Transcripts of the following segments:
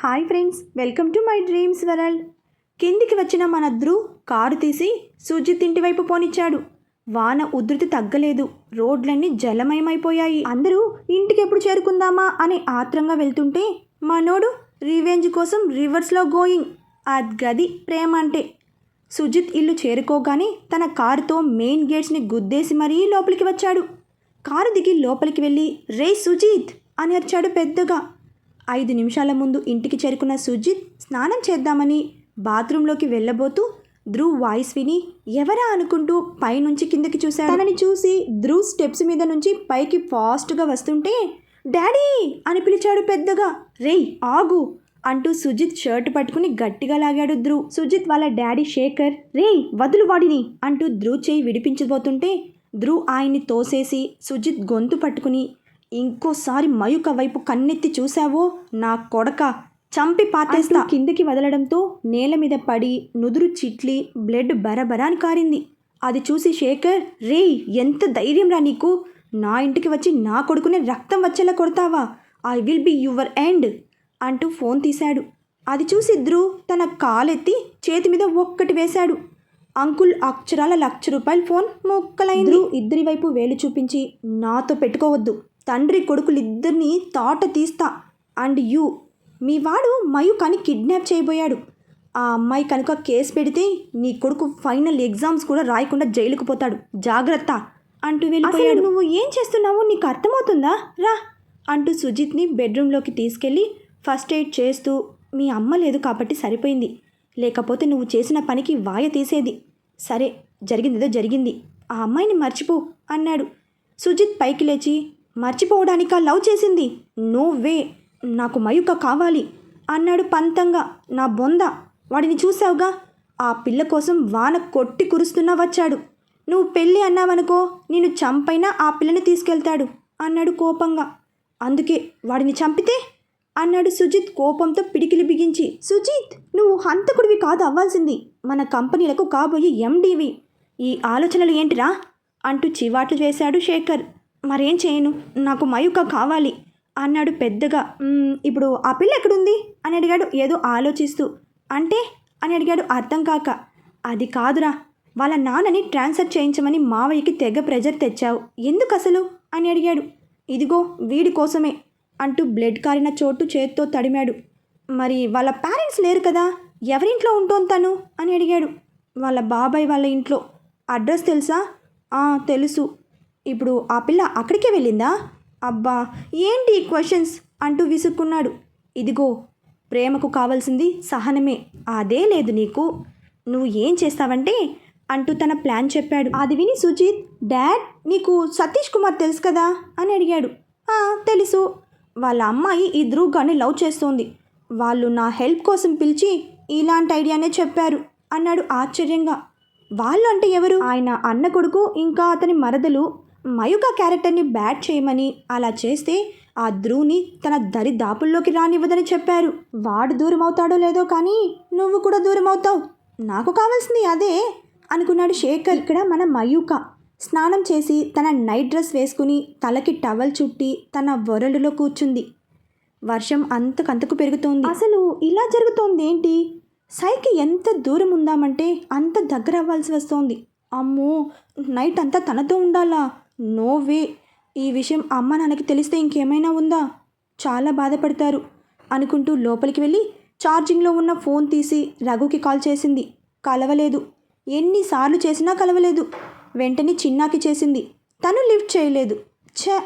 Hi friends welcome to my dreams world. కిందికి వచ్చిన మన ధ్రువ్ కారు తీసి సుజిత్ ఇంటి వైపు పోనిచ్చాడు. వాన ఉధృతి తగ్గలేదు రోడ్లన్నీ జలమయమైపోయాయి. అందరూ ఇంటికి ఎప్పుడు చేరుకుందామా అని ఆత్రంగా వెళ్తుంటే మనోడు రివెంజ్ కోసం రివర్స్లో గోయింగ్. గది ప్రేమ అంటే. సుజిత్ ఇల్లు చేరుకోగానే తన కారుతో మెయిన్ గేట్స్ని గుద్దేసి మరీ లోపలికి వచ్చాడు. కారు దిగి లోపలికి వెళ్ళి రే సుజిత్ అని అరిచాడు పెద్దగా. ఐదు నిమిషాల ముందు ఇంటికి చేరుకున్న సుజిత్ స్నానం చేద్దామని బాత్రూంలోకి వెళ్ళబోతూ ధ్రువ్ వాయిస్ విని ఎవరా? అనుకుంటూ పైనుంచి కిందకి చూశాడు. తనని చూసి ధ్రువ్ స్టెప్స్ మీద నుంచి పైకి ఫాస్ట్గా వస్తుంటే డాడీ! అని పిలిచాడు పెద్దగా. రేయ్ ఆగు! అంటూ సుజిత్ షర్ట్ పట్టుకుని గట్టిగా లాగాడు ధ్రువ్. సుజిత్ వాళ్ళ డాడీ శేఖర్. రేయ్ వదులు వాడిని! అంటూ ధ్రువ్ చేయి విడిపించబోతుంటే ధ్రువ్ ఆయన్ని తోసేసి సుజిత్ గొంతు పట్టుకుని ఇంకోసారి మయుక వైపు కన్నెత్తి చూశావో నా కొడక. చంపి పాతేస్తా. కిందకి వదలడంతో నేల మీద పడి నుదురు చిట్లి బ్లడ్ బరబరాని కారింది. అది చూసి శేఖర్ రే ఎంత ధైర్యం రా నీకు. నా ఇంటికి వచ్చి నా కొడుకునే రక్తం వచ్చేలా కొడతావా? I will be your end అంటూ ఫోన్ తీశాడు. అది చూసి ధ్రువ్ తన కాలెత్తి చేతి మీద ఒక్కటి వేశాడు. అంకుల్ అక్షరాల లక్ష రూపాయల ఫోన్ మొక్కలైంది. ఇద్దరి వైపు వేలు చూపించి నాతో పెట్టుకోవద్దు. తండ్రి కొడుకులిద్దరినీ తాట తీస్తా. అండ్ యూ మీ వాడు మయూకాని కిడ్నాప్ చేయబోయాడు. ఆ అమ్మాయి కనుక కేసు పెడితే నీ కొడుకు ఫైనల్ ఎగ్జామ్స్ కూడా రాయకుండా జైలుకు పోతాడు. జాగ్రత్త అంటూ వెళ్ళిపోయాడు. నువ్వు ఏం చేస్తున్నావో? నీకు అర్థమవుతుందా? రా అంటూ సుజిత్ని బెడ్రూమ్లోకి తీసుకెళ్ళి ఫస్ట్ ఎయిడ్ చేస్తూ మీ అమ్మ లేదు కాబట్టి సరిపోయింది. లేకపోతే నువ్వు చేసిన పనికి వాయ తీసేది. సరే జరిగిందేదో జరిగింది. ఆ అమ్మాయిని మర్చిపో అన్నాడు. సుజిత్ పైకి లేచి మర్చిపోవడానికా లవ్ చేసింది? నో వే నాకు మయుక కావాలి. అన్నాడు పంతంగా. నా బొంద. వాడిని చూసావుగా ఆ పిల్ల కోసం వాన కొట్టి కురుస్తున్నా వచ్చాడు. నువ్వు పెళ్ళి అన్నావనుకో నేను చంపైనా ఆ పిల్లని తీసుకెళ్తాడు అన్నాడు కోపంగా. అందుకే వాడిని చంపితే? అన్నాడు సుజిత్ కోపంతో పిడికిలి బిగించి. సుజిత్ నువ్వు హంతకుడివి కాదు అవ్వాల్సింది. మన కంపెనీలకు కాబోయే ఎండివి. ఈ ఆలోచనలు ఏంటిరా? అంటూ చివాట్లు చేశాడు శేఖర్. మరేం చేయను? నాకు మయుక కావాలి. అన్నాడు పెద్దగా. ఇప్పుడు ఆ పిల్ల ఎక్కడుంది? అని అడిగాడు ఏదో ఆలోచిస్తూ. అంటే? అని అడిగాడు అర్థం కాక. అది కాదురా. వాళ్ళ నాన్నని ట్రాన్స్ఫర్ చేయించమని మావయ్యకి తెగ ప్రెజర్ తెచ్చావు. ఎందుకు అసలు? అని అడిగాడు. ఇదిగో వీడి కోసమే అంటూ బ్లడ్ కారిన చోటు చేత్తో తడిమాడు. మరి వాళ్ళ పేరెంట్స్ లేరు కదా? ఎవరింట్లో ఉంటోంది తను? అని అడిగాడు. వాళ్ళ బాబాయ్ వాళ్ళ ఇంట్లో. అడ్రస్ తెలుసా? తెలుసు. ఇప్పుడు ఆ పిల్ల అక్కడికే వెళ్ళిందా? అబ్బా ఏంటి ఈ క్వశ్చన్స్ అంటూ విసుక్కున్నాడు. ఇదిగో ప్రేమకు కావాల్సింది సహనమే. అదే లేదు నీకు. నువ్వు ఏం చేస్తావంటే? అంటూ తన ప్లాన్ చెప్పాడు. అది విని సుజిత్ డాడ్ నీకు సతీష్ కుమార్ తెలుసు కదా? అని అడిగాడు. తెలుసు. వాళ్ళ అమ్మాయి ఈ ధ్రువ్ లవ్ చేస్తోంది. వాళ్ళు నా హెల్ప్ కోసం పిలిచి ఇలాంటి ఐడియానే చెప్పారు అన్నాడు ఆశ్చర్యంగా. వాళ్ళు అంటే ఎవరు? ఆయన అన్న కొడుకు ఇంకా అతని మరదలు మయుక క్యారెక్టర్ని బ్యాట్ చేయమని అలా చేస్తే ఆ ధ్రువుని తన దరి దాపుల్లోకి రానివ్వదని చెప్పారు. వాడు దూరం అవుతాడో లేదో కానీ నువ్వు కూడా దూరం అవుతావు నాకు కావాల్సింది అదే అనుకున్నాడు శేఖర్. ఇక్కడ మన మయూక స్నానం చేసి తన నైట్ డ్రెస్ వేసుకుని తలకి టవల్ చుట్టి తన వరలులో కూర్చుంది. వర్షం అంతకంతకు పెరుగుతోంది. అసలు ఇలా జరుగుతోంది ఏంటి సైకి ఎంత దూరం ఉందామంటే అంత దగ్గర అవ్వాల్సి వస్తోంది. అమ్మో నైట్ అంతా తనతో ఉండాలా? నో వే ఈ విషయం అమ్మ నాన్నకి తెలిస్తే ఇంకేమైనా ఉందా? చాలా బాధపడతారు అనుకుంటూ లోపలికి వెళ్ళి ఛార్జింగ్లో ఉన్న ఫోన్ తీసి రఘుకి కాల్ చేసింది. కలవలేదు. ఎన్నిసార్లు చేసినా కలవలేదు. వెంటనే చిన్నాకి చేసింది. తను లిఫ్ట్ చేయలేదు. ఛే!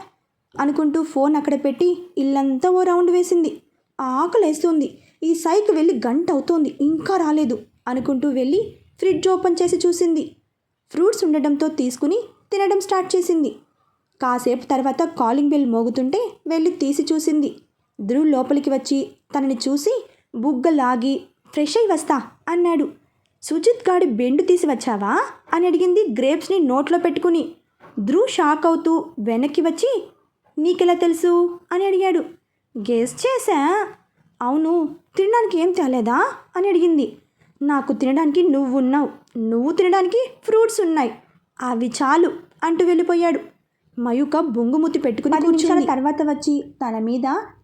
అనుకుంటూ ఫోన్ అక్కడ పెట్టి ఇల్లంతా ఓ రౌండ్ వేసింది. ఆకలేస్తుంది. ఈ సైకి వెళ్ళి గంట అవుతోంది. ఇంకా రాలేదు అనుకుంటూ వెళ్ళి ఫ్రిడ్జ్ ఓపెన్ చేసి చూసింది. ఫ్రూట్స్ ఉండడంతో తీసుకుని తినడం స్టార్ట్ చేసింది. కాసేపు తర్వాత కాలింగ్ బెల్ మోగుతుంటే వెళ్ళి తీసి చూసింది. ధ్రువ్ లోపలికి వచ్చి తనని చూసి బుగ్గ లాగి ఫ్రెష్ అయి వస్తా అన్నాడు. సుజిత్ గాడి బెండు తీసి వచ్చావా? అని అడిగింది గ్రేప్స్ని నోట్లో పెట్టుకుని. ధ్రువ్ షాక్ అవుతూ వెనక్కి వచ్చి నీకెలా తెలుసు? అని అడిగాడు. గెస్ చేశా. అవును తినడానికి ఏం తేలేదా? అని అడిగింది. నాకు తినడానికి నువ్వు ఉన్నావు నువ్వు తినడానికి ఫ్రూట్స్ ఉన్నాయి. అవి చాలు అంటూ వెళ్ళిపోయాడు. మయూక బొంగుముతి పెట్టుకుని కూర్చుని తర్వాత వచ్చి తన మీద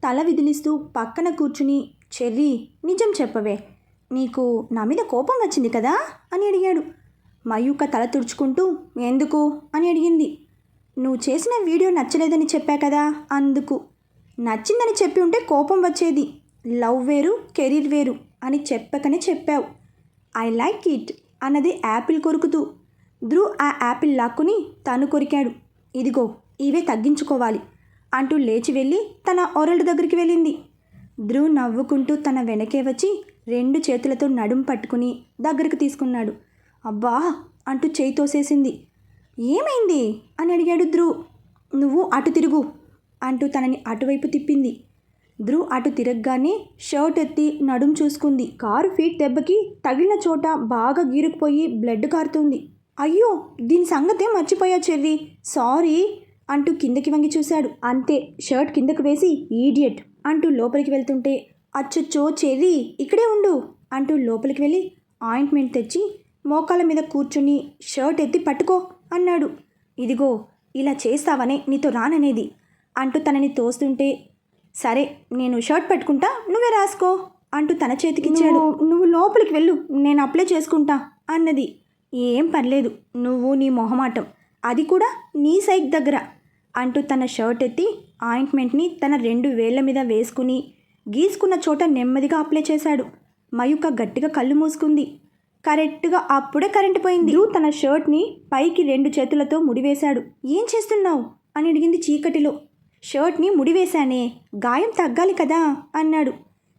తల విదిలిస్తూ పక్కన కూర్చుని చెర్రీ నిజం చెప్పవే. నీకు నా మీద కోపం వచ్చింది కదా? అని అడిగాడు. మయూక తల తుడుచుకుంటూ ఎందుకు? అని అడిగింది. నువ్వు చేసిన వీడియో నచ్చలేదని చెప్పా కదా? అందుకు. నచ్చిందని చెప్పి ఉంటే కోపం వచ్చేది. లవ్ వేరు కెరీర్ వేరు అని చెప్పకనే చెప్పావు. ఐ లైక్ ఇట్ అన్నది యాపిల్ కొరుకుతూ ధ్రువ్ ఆ యాపిల్ లాక్కుని తను కొరికాడు. ఇదిగో ఇవే తగ్గించుకోవాలి అంటూ లేచి వెళ్ళి తన ఒరల్డ్ దగ్గరికి వెళ్ళింది. ధ్రువ్ నవ్వుకుంటూ తన వెనకే వచ్చి రెండు చేతులతో నడుం పట్టుకుని దగ్గరికి తీసుకున్నాడు. అబ్బా! అంటూ చేయి తోసేసింది. ఏమైంది? అని అడిగాడు ధ్రువ్. నువ్వు అటు తిరుగు అంటూ తనని అటువైపు తిప్పింది. ధ్రువ్ అటు తిరగగానే షర్ట్ ఎత్తి నడుం చూసుకుంది. కారు ఫీట్ దెబ్బకి తగిలిన చోట బాగా గీరుకుపోయి బ్లడ్ కారుతుంది. అయ్యో దీని సంగతే మర్చిపోయా చెర్రీ? సారీ అంటూ కిందకి వంగి చూశాడు. అంతే షర్ట్ కిందకు వేసి ఈడియట్ అంటూ లోపలికి వెళ్తుంటే అచ్చొచ్చో చెర్రీ ఇక్కడే ఉండు అంటూ లోపలికి వెళ్ళి ఆయింట్మెంట్ తెచ్చి మోకాళ్ళ మీద కూర్చుని షర్ట్ ఎత్తి పట్టుకో అన్నాడు. ఇదిగో ఇలా చేస్తావనే నీతో రాననేది అంటూ తనని తోస్తుంటే సరే నేను షర్ట్ పట్టుకుంటా నువ్వే రాసుకో అంటూ తన చేతికిచ్చాడు. నువ్వు లోపలికి వెళ్ళు నేను అప్లై చేసుకుంటా అన్నది. ఏం పర్లేదు నువ్వు నీ మొహమాటం. అది కూడా నీ సైక్ దగ్గర అంటూ తన షర్ట్ ఎత్తి ఆయింట్మెంట్ని తన రెండు వేళ్ళ మీద వేసుకుని గీసుకున్న చోట నెమ్మదిగా అప్లై చేశాడు. మయూక గట్టిగా కళ్ళు మూసుకుంది. కరెక్ట్గా అప్పుడే కరెంటు పోయింది. ధ్రువ్ తన షర్ట్ని పైకి రెండు చేతులతో ముడివేశాడు. ఏం చేస్తున్నావు? అని అడిగింది చీకటిలో. షర్ట్ని ముడివేశానే గాయం తగ్గాలి కదా? అన్నాడు.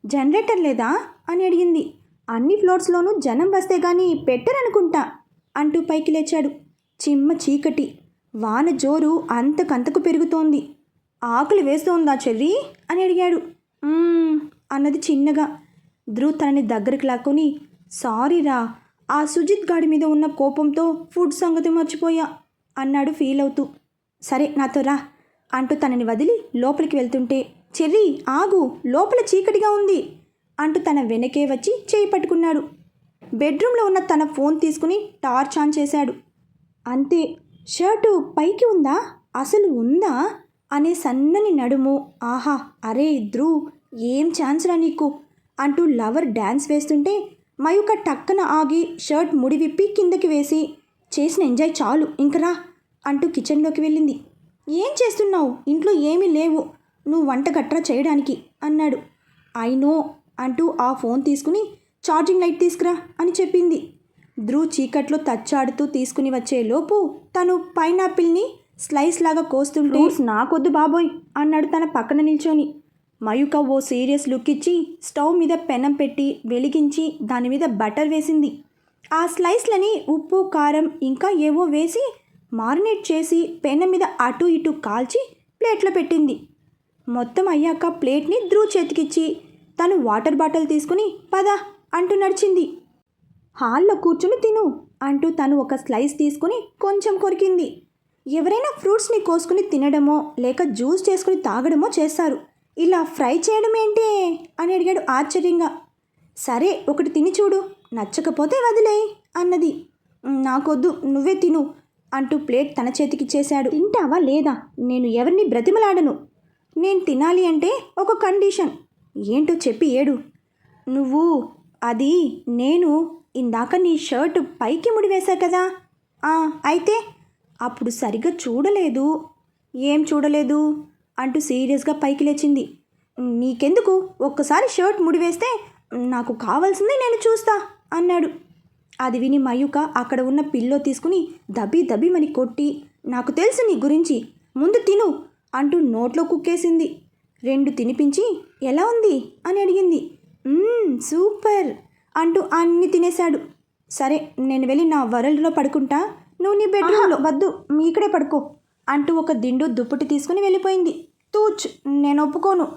జనరేటర్ లేదా? అని అడిగింది. అన్ని ఫ్లోర్స్లోనూ జనం వస్తే కానీ పెట్టరనుకుంటా. అంటూ పైకి లేచాడు. చిమ్మ చీకటి. వాన జోరు అంతకంతకు పెరుగుతోంది. ఆకులు వేస్తోందా చెర్రీ? అని అడిగాడు. అన్నది చిన్నగా. ధ్రువ్ తనని దగ్గరికి లాక్కొని సారీరా ఆ సుజిత్ గాడి మీద ఉన్న కోపంతో ఫుడ్ సంగతి మర్చిపోయా అన్నాడు ఫీల్ అవుతూ. సరే నాతో రా అంటూ తనని వదిలి లోపలికి వెళ్తుంటే చెర్రీ ఆగు లోపల చీకటిగా ఉంది అంటూ తన వెనకే వచ్చి చేయి పట్టుకున్నాడు. బెడ్రూమ్లో ఉన్న తన ఫోన్ తీసుకుని టార్చ్ ఆన్ చేశాడు. అంతే షర్టు పైకి ఉందా? అసలు ఉందా? అనే సన్నని నడుము. ఆహా అరే ధ్రువ్ ఏం ఛాన్స్ రా నీకు? అంటూ లవర్ డ్యాన్స్ వేస్తుంటే మయూక టక్కన ఆగి షర్ట్ ముడి విప్పి కిందకి వేసి చేసిన ఎంజాయ్ చాలు ఇంకరా అంటూ కిచెన్లోకి వెళ్ళింది. ఏం చేస్తున్నావు? ఇంట్లో ఏమీ లేవు. నువ్వు వంట గట్రా చేయడానికి? అన్నాడు. ఐ నో అంటూ ఆ ఫోన్ తీసుకుని ఛార్జింగ్ లైట్ తీసుకురా అని చెప్పింది. ధ్రువ్ చీకట్లో తచ్చాడుతూ తీసుకుని వచ్చే లోపు తను పైనాపిల్ని స్లైస్ లాగా కోస్తుంటే నాకొద్దు బాబోయ్ అన్నాడు తన పక్కన నిల్చొని. మయూక ఓ సీరియస్ లుక్ ఇచ్చి స్టవ్ మీద పెనం పెట్టి వెలిగించి దాని మీద బటర్ వేసింది. ఆ స్లైస్లని ఉప్పు కారం ఇంకా ఏవో వేసి మారినేట్ చేసి పెనం మీద అటు ఇటు కాల్చి ప్లేట్లో పెట్టింది. మొత్తం అయ్యాక ప్లేట్ని ధ్రువ్ చేతికిచ్చి తను వాటర్ బాటిల్ తీసుకుని పద అంటూ నడిచింది. హాల్లో కూర్చుని తిను అంటూ తను ఒక స్లైస్ తీసుకుని కొంచెం కొరికింది. ఎవరైనా ఫ్రూట్స్ని కోసుకుని తినడమో లేక జ్యూస్ చేసుకుని తాగడమో చేస్తారు. ఇలా ఫ్రై చేయడం ఏంటి? అని అడిగాడు ఆశ్చర్యంగా. సరే ఒకటి తిని చూడు. నచ్చకపోతే వదిలే అన్నది. నాకొద్దు నువ్వే తిను అంటూ ప్లేట్ తన చేతికి చేశాడు. తింటావా లేదా? నేను ఎవరిని బ్రతిమలాడను? నేను తినాలి అంటే ఒక కండిషన్. ఏంటో చెప్పి ఏడు. నువ్వు అది నేను ఇందాక నీ షర్ట్ పైకి ముడివేశా కదా. "ఆ, అయితే అప్పుడు సరిగ్గా చూడలేదు. ఏం చూడలేదు? అంటూ సీరియస్గా పైకి లేచింది. నీకెందుకు ఒక్కసారి షర్ట్ ముడివేస్తే నాకు కావాల్సింది నేను చూస్తా అన్నాడు. అది విని మయూక అక్కడ ఉన్న పిల్లో తీసుకుని దబి దబిమని కొట్టి నాకు తెలుసు నీ గురించి. ముందు తిను అంటూ నోట్లో కుక్కేసింది. రెండు తినిపించి ఎలా ఉంది? అని అడిగింది. సూపర్. అంటూ అన్ని తినేశాడు. సరే నేను వెళ్ళి నా వరల్డ్లో పడుకుంటా. నువ్వు నీ బెడ్రూమ్లో వద్దు మీ ఇక్కడే పడుకో అంటూ ఒక దిండు దుప్పటి తీసుకుని వెళ్ళిపోయింది. తూచ్ నేను ఒప్పుకోను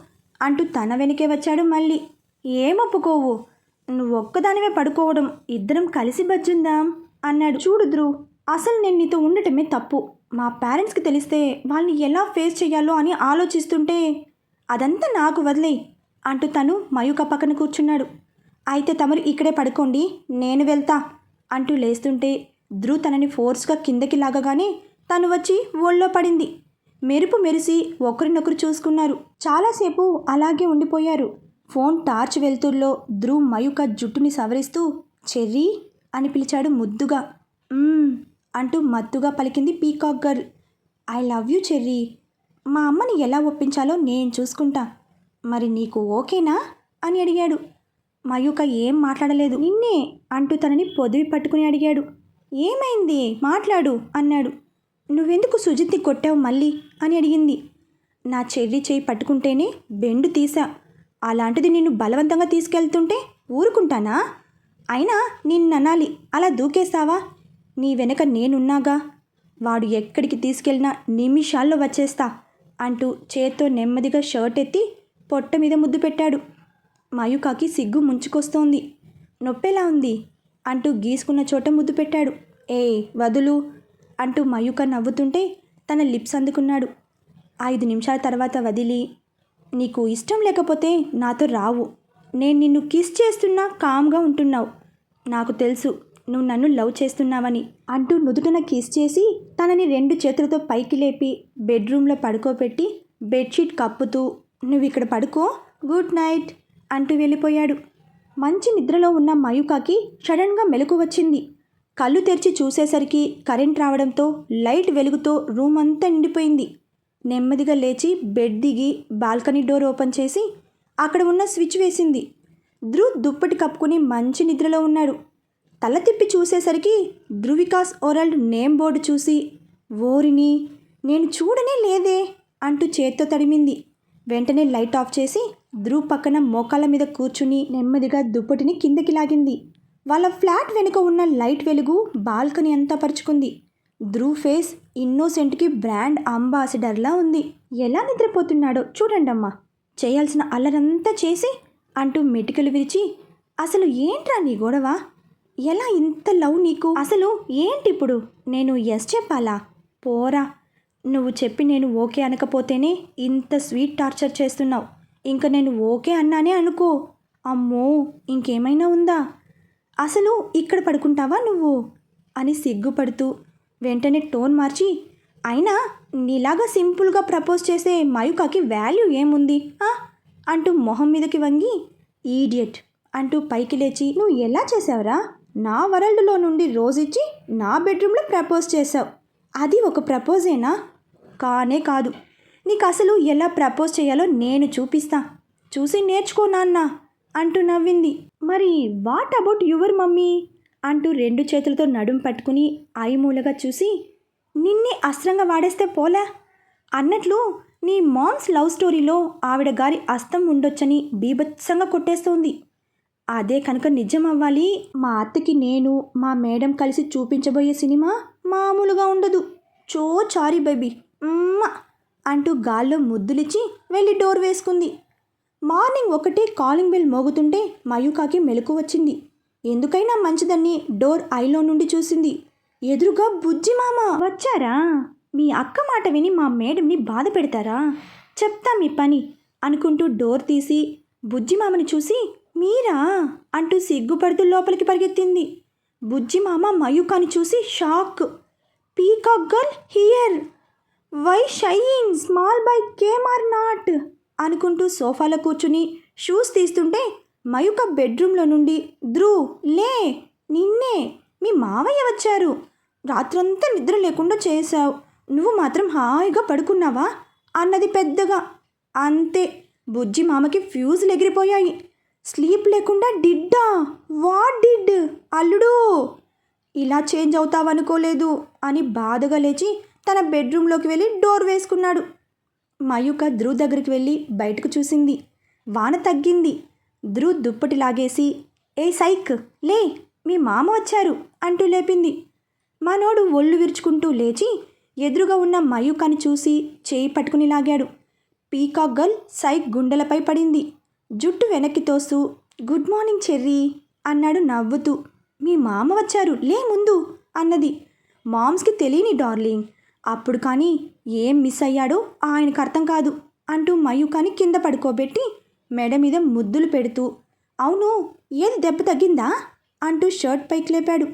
అంటూ తన వెనకే వచ్చాడు మళ్ళీ. ఏం ఒప్పుకోవు? నువ్వు ఒక్కదానివే పడుకోవడం ఇద్దరం కలిసి బజ్జుందాం అన్నాడు. చూడు ధ్రువ్ అసలు నేను నీతో ఉండటమే తప్పు. మా పేరెంట్స్కి తెలిస్తే వాళ్ళని ఎలా ఫేస్ చేయాలో అని ఆలోచిస్తుంటే అదంతా నాకు వదిలే అంటూ తను మయూక పక్కన కూర్చున్నాడు. అయితే తమరు ఇక్కడే పడుకోండి నేను వెళ్తా అంటూ లేస్తుంటే ధ్రువ్ తనని ఫోర్స్గా కిందకి లాగగానే తను వచ్చి ఒళ్ళో పడింది. మెరుపు మెరిసి ఒకరినొకరు చూసుకున్నారు. చాలాసేపు అలాగే ఉండిపోయారు. ఫోన్ టార్చ్ వెళ్తుల్లో ధ్రువ్ మయూక జుట్టుని సవరిస్తూ చెర్రీ అని పిలిచాడు ముద్దుగా. అంటూ మత్తుగా పలికింది peacock girl. I love you cherry. మా అమ్మని ఎలా ఒప్పించాలో నేను చూసుకుంటా. మరి నీకు ఓకేనా? అని అడిగాడు. మయూక ఏం మాట్లాడలేదు. నిన్నే అంటూ తనని పొదివి పట్టుకుని అడిగాడు. ఏమైంది? మాట్లాడు అన్నాడు. నువ్వెందుకు సుజిత్ని కొట్టావు మళ్ళీ? అని అడిగింది. నా చెర్రి చేయి పట్టుకుంటేనే బెండు తీసా అలాంటిది నిన్ను బలవంతంగా తీసుకెళ్తుంటే ఊరుకుంటానా? అయినా నిన్ననాలి. అలా దూకేస్తావా నీ వెనక నేనున్నాగా? వాడు ఎక్కడికి తీసుకెళ్ళినా నిమిషాల్లో వచ్చేస్తా అంటూ చేత్తో నెమ్మదిగా షర్ట్ ఎత్తి పొట్ట మీద ముద్దు పెట్టాడు. మాయుకాకి సిగ్గు ముంచుకొస్తోంది. నొప్పెలా ఉంది? అంటూ గీసుకున్న చోట ముద్దు పెట్టాడు. ఏ వదులు అంటూ మయూక నవ్వుతుంటే తన లిప్స్ అందుకున్నాడు. ఐదు నిమిషాల తర్వాత వదిలి నీకు ఇష్టం లేకపోతే నాతో రావు. నేను నిన్ను కిస్ చేస్తున్నా కామ్గా ఉంటున్నావు. నాకు తెలుసు నువ్వు నన్ను లవ్ చేస్తున్నావని అంటూ నుదుటన కిస్ చేసి తనని రెండు చేతులతో పైకి లేపి బెడ్రూమ్లో పడుకోబెట్టి బెడ్షీట్ కప్పుతూ నువ్వు ఇక్కడ పడుకో. గుడ్ నైట్ అంటూ వెళ్ళిపోయాడు. మంచి నిద్రలో ఉన్న మయూకాకి సడన్గా మెలకు వచ్చింది. కళ్ళు తెరిచి చూసేసరికి కరెంట్ రావడంతో లైట్ వెలుగుతో రూమ్ అంతా నిండిపోయింది. నెమ్మదిగా లేచి బెడ్ దిగి బాల్కనీ డోర్ ఓపెన్ చేసి అక్కడ ఉన్న స్విచ్ వేసింది. ధ్రువ్ దుప్పటి కప్పుకుని మంచి నిద్రలో ఉన్నాడు. తల తిప్పి చూసేసరికి ధృవికాస్ ఓరల్డ్ నేమ్ బోర్డు చూసి ఓరిని నేను చూడనే లేదే అంటూ చేత్తో తడిమింది. వెంటనే లైట్ ఆఫ్ చేసి ధ్రువ్ పక్కన మోకాల మీద కూర్చుని నెమ్మదిగా దుప్పటిని కిందకి లాగింది. వాళ్ళ ఫ్లాట్ వెనుక ఉన్న లైట్ వెలుగు బాల్కనీ అంతా పరుచుకుంది. ధ్రువ్ ఫేస్ ఇన్నోసెంట్కి బ్రాండ్ అంబాసిడర్లా ఉంది. ఎలా నిద్రపోతున్నాడో చూడండమ్మా. చేయాల్సిన అల్లరంతా చేసి అంటూ మెటికలు విరిచి అసలు ఏంట్రా నీ గొడవ? ఎలా ఇంత లవ్ నీకు? అసలు ఏంటిప్పుడు? నేను ఎస్ చెప్పాలా? పోరా. నువ్వు చెప్పి నేను ఓకే అనకపోతేనే ఇంత స్వీట్ టార్చర్ చేస్తున్నావు. ఇంక నేను ఓకే అన్నానే అనుకో. అమ్మో ఇంకేమైనా ఉందా? అసలు ఇక్కడ పడుకుంటావా నువ్వు? అని సిగ్గుపడుతూ వెంటనే టోన్ మార్చి అయినా నీలాగా సింపుల్గా ప్రపోజ్ చేసే మయూకాకి వాల్యూ ఏముంది ఆ? అంటూ మొహం మీదకి వంగి ఈడియట్ అంటూ పైకి లేచి నువ్వు ఎలా చేసావురా? నా వరల్డ్లో నుండి రోజిచ్చి నా బెడ్రూమ్లో ప్రపోజ్ చేసావు. అది ఒక ప్రపోజేనా? కానే కాదు. నీకు అసలు ఎలా ప్రపోజ్ చేయాలో నేను చూపిస్తా. చూసి నేర్చుకో నాన్న అంటూ నవ్వింది. మరి వాట్ అబౌట్ యువర్ మమ్మీ అంటూ రెండు చేతులతో నడుం పట్టుకుని ఐమూలగా చూసి నిన్నే అస్త్రంగా వాడేస్తే పోలా? అన్నట్లు నీ మామ్స్ లవ్ స్టోరీలో ఆవిడ గారి అస్తం ఉండొచ్చని బీభత్సంగా కొట్టేస్తోంది. అదే కనుక నిజం అవ్వాలి మా అత్తకి నేను మా మేడం కలిసి చూపించబోయే సినిమా మామూలుగా ఉండదు. చో చారీ బేబీ. అంటూ గాల్లో ముద్దులిచ్చి వెళ్ళి డోర్ వేసుకుంది. మార్నింగ్ ఒకటే కాలింగ్ బెల్ మోగుతుంటే మయూకాకి మెలకు వచ్చింది. ఎందుకైనా మంచిదని డోర్ ఐలో నుండి చూసింది. ఎదురుగా బుజ్జి మామ వచ్చారా? మీ అక్క మాట విని మా మేడంని బాధ పెడతారా? చెప్తా మీ పని అనుకుంటూ డోర్ తీసి బుజ్జి మామని చూసి మీరా? అంటూ సిగ్గుపడుతూ లోపలికి పరిగెత్తింది. బుజ్జి మామ మయూకాని చూసి shock. Peacock girl here! Why shying small by came or not అనుకుంటూ సోఫాలో కూర్చుని షూస్ తీస్తుంటే మయూక బెడ్రూమ్లో నుండి ధ్రువ్ లే నిన్నే మీ మావయ్య వచ్చారు. రాత్రంతా నిద్ర లేకుండా చేశావు. నువ్వు మాత్రం హాయిగా పడుకున్నావా? అన్నది పెద్దగా. అంతే బుజ్జి మామకి ఫ్యూజులు ఎగిరిపోయాయి. స్లీప్ లేకుండా డిడ్డా వాట్ డిడ్ అల్లుడు ఇలా చేంజ్ అవుతావనుకోలేదు అని బాధగా లేచి తన బెడ్రూమ్లోకి వెళ్ళి డోర్ వేసుకున్నాడు. మయూక ధ్రువ్ దగ్గరికి వెళ్ళి బయటకు చూసింది. వాన తగ్గింది. ధ్రువ్ దుప్పటి లాగేసి ఏ సైక్ లే మీ మామ వచ్చారు అంటూ లేపింది. మనోడు ఒళ్ళు విరుచుకుంటూ లేచి ఎదురుగా ఉన్న మయూకని చూసి చేయి పట్టుకుని లాగాడు. పీకాక్ గర్ల్ సైక్ గుండెలపై పడింది. జుట్టు వెనక్కి తోస్తూ గుడ్ మార్నింగ్ చెర్రీ అన్నాడు నవ్వుతూ. మీ మామ వచ్చారు లే ముందు అన్నది. మామ్స్కి తెలియని డార్లింగ్ అప్పుడు కానీ ఏం మిస్ అయ్యాడో ఆయనకు అర్థం కాదు అంటూ మయూకాని కింద పడుకోబెట్టి మెడ మీద ముద్దులు పెడుతూ అవును ఏది దెబ్బ తగ్గిందా? అంటూ షర్ట్ పైకి లేపాడు.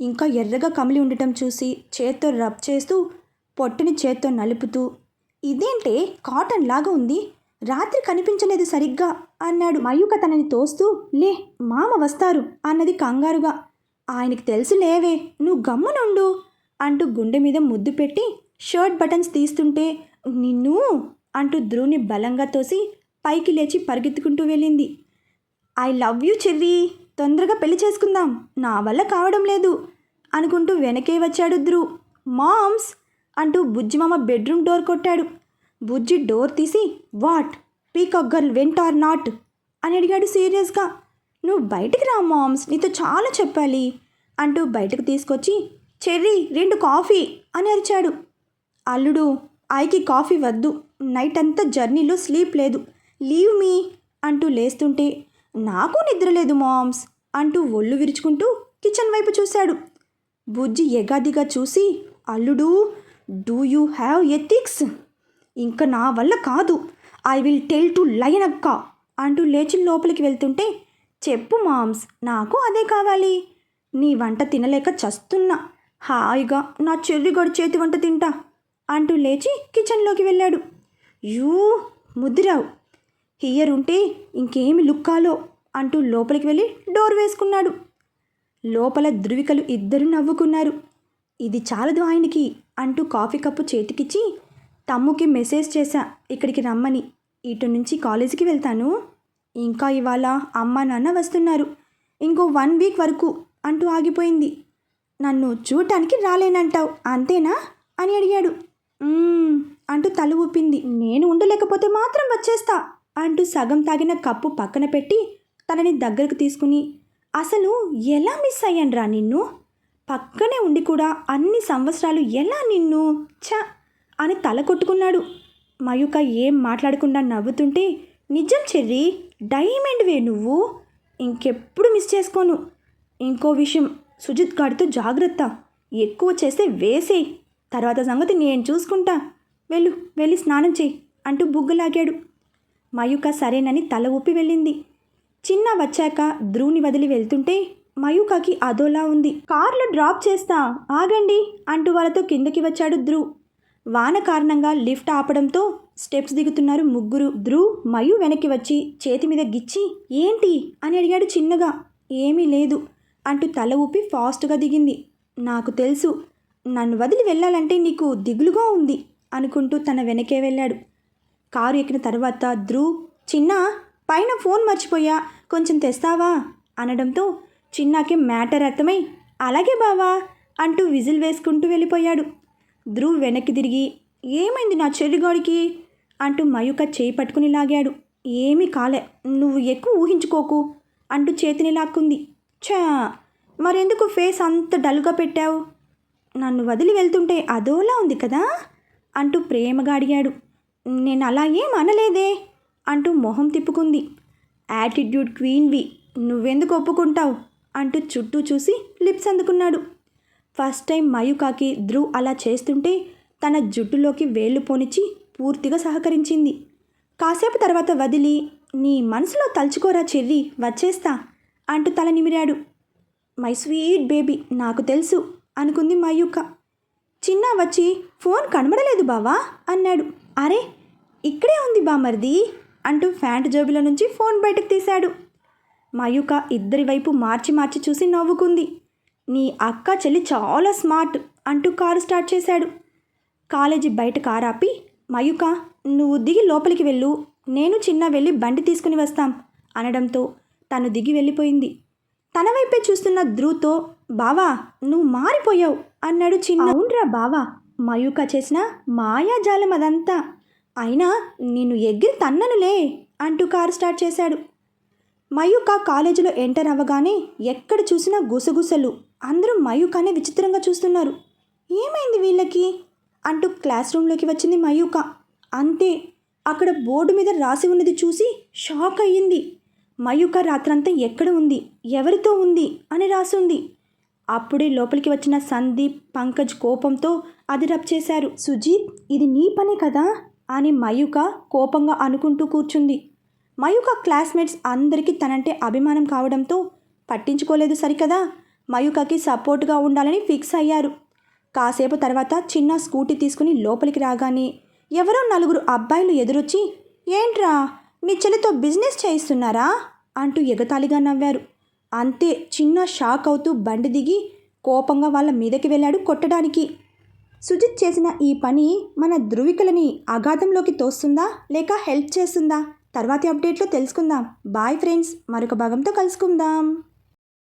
ఇంకా ఎర్రగా కమిలి ఉండటం చూసి చేత్తో రబ్ చేస్తూ పొట్టుని చేత్తో నలుపుతూ ఇదేంటే కాటన్ లాగా ఉంది రాత్రి కనిపించలేదు సరిగ్గా అన్నాడు. మయూక తనని తోస్తూ లే మామ వస్తారు అన్నది కంగారుగా. ఆయనకి తెలుసు లేవే నువ్వు గమ్మునుండు అంటూ గుండె మీద ముద్దు పెట్టి షర్ట్ బటన్స్ తీస్తుంటే నిన్ను అంటూ ధ్రువుని బలంగా తోసి పైకి లేచి పరిగెత్తుకుంటూ వెళ్ళింది. ఐ లవ్ యూ చెర్రీ తొందరగా పెళ్ళి చేసుకుందాం నా వల్ల కావడం లేదు అనుకుంటూ వెనకే వచ్చాడు ధ్రువ్. మామ్స్ అంటూ బుజ్జిమామ బెడ్రూమ్ డోర్ కొట్టాడు. బుజ్జి డోర్ తీసి what peacock girl went or not? అని అడిగాడు సీరియస్గా. నువ్వు బయటికి రా మామ్స్ నీతో చాలా చెప్పాలి అంటూ బయటకు తీసుకొచ్చి చెర్రీ రెండు కాఫీ అని అరిచాడు. అల్లుడు ఐకి కాఫీ వద్దు. నైట్ అంతా జర్నీలో స్లీప్ లేదు. లీవ్ మీ అంటూ లేస్తుంటే నాకు నిద్ర లేదు మామ్స్ అంటూ ఒళ్ళు విరుచుకుంటూ కిచెన్ వైపు చూశాడు. బుజ్జి ఎగాదిగా చూసి అల్లుడు డూ యూ హ్యావ్ ఎథిక్స్? ఇంకా నా వల్ల కాదు. I will tell to line అక్క అంటూ లేచి లోపలికి వెళ్తుంటే చెప్పు మామ్స్ నాకు అదే కావాలి. నీ వంట తినలేక చస్తున్నా. హాయిగా నా చెర్రిగడు చేతి వంట తింటా అంటూ లేచి కిచెన్లోకి వెళ్ళాడు. యూ ముద్దురావు హియర్ ఉంటే ఇంకేమి లుక్కాలో అంటూ లోపలికి వెళ్ళి డోర్ వేసుకున్నాడు. లోపల ధృవికలు ఇద్దరు నవ్వుకున్నారు. ఇది చాలదు ఆయనకి అంటూ కాఫీ కప్పు చేతికిచ్చి తమ్ముకి మెసేజ్ చేశా ఇక్కడికి రమ్మని. ఇటు నుంచి కాలేజీకి వెళ్తాను. ఇంకా ఇవాళ అమ్మ నాన్న వస్తున్నారు. ఇంకో వన్ వీక్ వరకు అంటూ ఆగిపోయింది. నన్ను చూడటానికి రాలేనంటావు అంతేనా? అని అడిగాడు. అంటూ తల ఊపింది. నేను ఉండలేకపోతే మాత్రం వచ్చేస్తా అంటూ సగం తాగిన కప్పు పక్కన పెట్టి తనని దగ్గరకు తీసుకుని అసలు ఎలా మిస్ అయ్యానురా నిన్ను? పక్కనే ఉండి కూడా అన్ని సంవత్సరాలు ఎలా నిన్ను? ఛ! అని తల కొట్టుకున్నాడు. మయూక ఏం మాట్లాడకుండా నవ్వుతుంటే నిజం చెర్రి డైమండ్వే నువ్వు? ఇంకెప్పుడు మిస్ చేసుకోను. ఇంకో విషయం సుజిత్ గాడితో జాగ్రత్త. ఎక్కువ చేస్తే వేసేయ్ తర్వాత సంగతి నేను చూసుకుంటా. వెళ్ళు వెళ్ళి స్నానం చేయి అంటూ బుగ్గలాగాడు. మయూక సరేనని తల ఊపి వెళ్ళింది. చిన్న వచ్చాక ధ్రువుని వదిలి వెళ్తుంటే మయూకకి అదోలా ఉంది. కార్లో డ్రాప్ చేస్తా ఆగండి అంటూ వాళ్ళతో కిందకి వచ్చాడు ధ్రువ్ వాన కారణంగా లిఫ్ట్ ఆపడంతో స్టెప్స్ దిగుతున్నారు ముగ్గురు. ధ్రువ్ మయు వెనక్కి వచ్చి చేతి మీద గిచ్చి ఏంటి? అని అడిగాడు చిన్నగా. ఏమీ లేదు. అంటూ తల ఊపి ఫాస్ట్గా దిగింది. నాకు తెలుసు నన్ను వదిలి వెళ్ళాలంటే నీకు దిగులుగా ఉంది అనుకుంటూ తన వెనకే వెళ్ళాడు. కారు ఎక్కిన తర్వాత ధ్రువ్ చిన్న పైన ఫోన్ మర్చిపోయా కొంచెం తెస్తావా? అనడంతో చిన్నాకి మ్యాటర్ అర్థమై అలాగే బావా అంటూ విజిల్ వేసుకుంటూ వెళ్ళిపోయాడు. ధ్రువ్ వెనక్కి తిరిగి ఏమైంది నా చెల్లిగాడికి అంటూ మయూక చేయి పట్టుకుని లాగాడు. ఏమీ కాలే నువ్వు ఎక్కువ ఊహించుకోకు అంటూ చేతిని లాక్కుంది. ఛా మరెందుకు ఫేస్ అంత డల్గా పెట్టావు? నన్ను వదిలి వెళ్తుంటే అదోలా ఉంది కదా? అంటూ ప్రేమగా అడిగాడు. నేను అలా ఏం అనలేదే అంటూ మొహం తిప్పుకుంది. యాటిట్యూడ్ క్వీన్వి నువ్వెందుకు ఒప్పుకుంటావు? అంటూ చుట్టూ చూసి లిప్స్ అందుకున్నాడు. ఫస్ట్ టైం మయూకాకి ధ్రువ్ అలా చేస్తుంటే తన జుట్టులోకి వేళ్ళు పోనిచ్చి పూర్తిగా సహకరించింది. కాసేపు తర్వాత వదిలి నీ మనసులో తలుచుకోరా చెర్రి వచ్చేస్తా. అంటూ తల నిమిరాడు. మై స్వీట్ బేబీ నాకు తెలుసు అనుకుంది మయూక చిన్న వచ్చి ఫోన్ కనబడలేదు బావా అన్నాడు. అరే ఇక్కడే ఉంది బామర్ది అంటూ ఫ్యాంట్ జోబుల నుంచి ఫోన్ బయటకు తీశాడు. మయూక ఇద్దరి వైపు మార్చి మార్చి చూసి నవ్వుకుంది. నీ అక్క చెల్లి చాలా స్మార్ట్ అంటూ కారు స్టార్ట్ చేశాడు. కాలేజీ బయట కారు ఆపి మయూక నువ్వు దిగి లోపలికి వెళ్ళు నేను చిన్న వెళ్ళి బండి తీసుకుని వస్తాం అనడంతో తను దిగి వెళ్ళిపోయింది. తన వైపే చూస్తున్న ధ్రువ్తో బావా నువ్వు మారిపోయావు అన్నాడు చిన్న. అవునరా బావా మయూక చేసిన మాయాజాలం అదంతా. అయినా నిన్ను ఎగిరి తన్ననులే అంటూ కారు స్టార్ట్ చేశాడు. మయూక కాలేజీలో ఎంటర్ అవ్వగానే ఎక్కడ చూసినా గుసగుసలు. అందరూ మయూకనే విచిత్రంగా చూస్తున్నారు. ఏమైంది వీళ్ళకి? అంటూ క్లాస్ రూమ్లోకి వచ్చింది మయూక. అంతే అక్కడ బోర్డు మీద రాసి ఉన్నది చూసి షాక్ అయ్యింది. మయూక రాత్రంతా ఎక్కడ ఉంది? ఎవరితో ఉంది? అని రాసుంది. అప్పుడే లోపలికి వచ్చిన సందీప్ పంకజ్ కోపంతో అది రబ్ చేశారు. సుజీత్ ఇది నీ పనే కదా? అని మయూక కోపంగా అనుకుంటూ కూర్చుంది. మయూక క్లాస్మేట్స్ అందరికీ తనంటే అభిమానం కావడంతో పట్టించుకోలేదు సరికదా? మయూకకి సపోర్ట్గా ఉండాలని ఫిక్స్ అయ్యారు. కాసేపు తర్వాత చిన్న స్కూటీ తీసుకుని లోపలికి రాగానే ఎవరో నలుగురు అబ్బాయిలు ఎదురొచ్చి ఏంట్రా? నీ చెల్లితో బిజినెస్ చేయిస్తున్నారా? అంటూ ఎగతాళిగా నవ్వారు. అంతే చిన్న షాక్ అవుతూ బండి దిగి కోపంగా వాళ్ళ మీదకి వెళ్ళాడు కొట్టడానికి. సుజిత్ చేసిన ఈ పని మన ధృవికలని అగాధంలోకి తోస్తుందా? లేక హెల్ప్ చేస్తుందా? తర్వాతి అప్డేట్లో తెలుసుకుందాం. బాయ్ ఫ్రెండ్స్ మరొక భాగంతో కలుసుకుందాం.